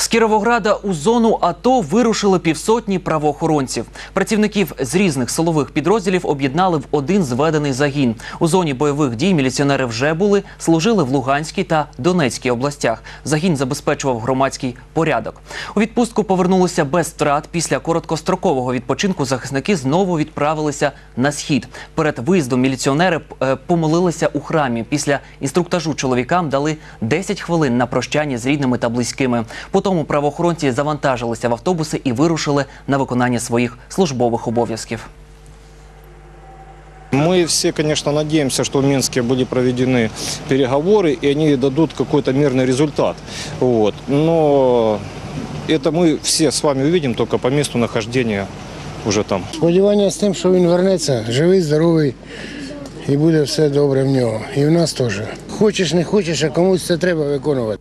З Кіровограда у зону АТО вирушили півсотні правоохоронців. Працівників з різних силових підрозділів об'єднали в один зведений загін. У зоні бойових дій міліціонери вже були, служили в Луганській та Донецькій областях. Загін забезпечував громадський порядок. У відпустку повернулися без втрат. Після короткострокового відпочинку захисники знову відправилися на схід. Перед виїздом міліціонери е, помолилися у храмі. Після інструктажу чоловікам дали 10 хвилин на прощання з рідними та близькими. Потім правоохоронці завантажилися в автобуси і вирушили на виконання своїх службових обов'язків. Мы все, конечно, надеемся, что в Минске были проведены переговоры, и они дадут какой-то мирный результат. Вот. Но это мы все с вами увидим только по месту нахождения уже там. Сподівання з тим, що він вернеться живий, здоровий і буде все добре в нього. І в нас теж. Хочеш, не хочеш, а комусь це треба виконувати.